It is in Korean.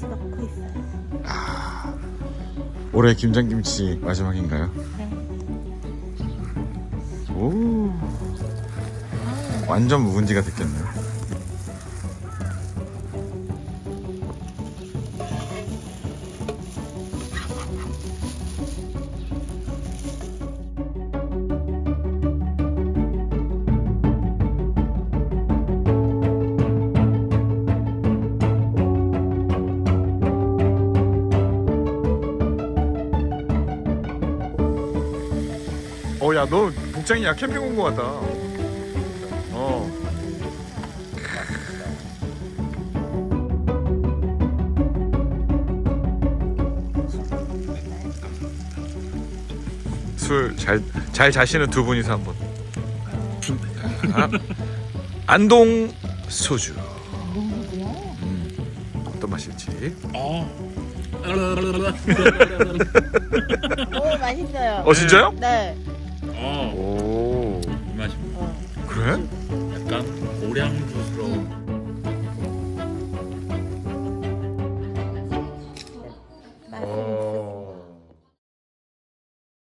김치 넣고 있어요. 아, 올해 김장김치 마지막인가요? 네. 오, 완전 묵은지가 됐겠네요. 어, 야, 너 복장이 야 캠핑 온 거 같다. 어. 술 잘 잘 자시는 두 분이서 한번. 아, 안동 소주. 음, 어떤 맛일지. 오 맛있어요. 어 진짜요? 네. 어, 오. 이 맛입니다. 그래? 약간 고량주스러운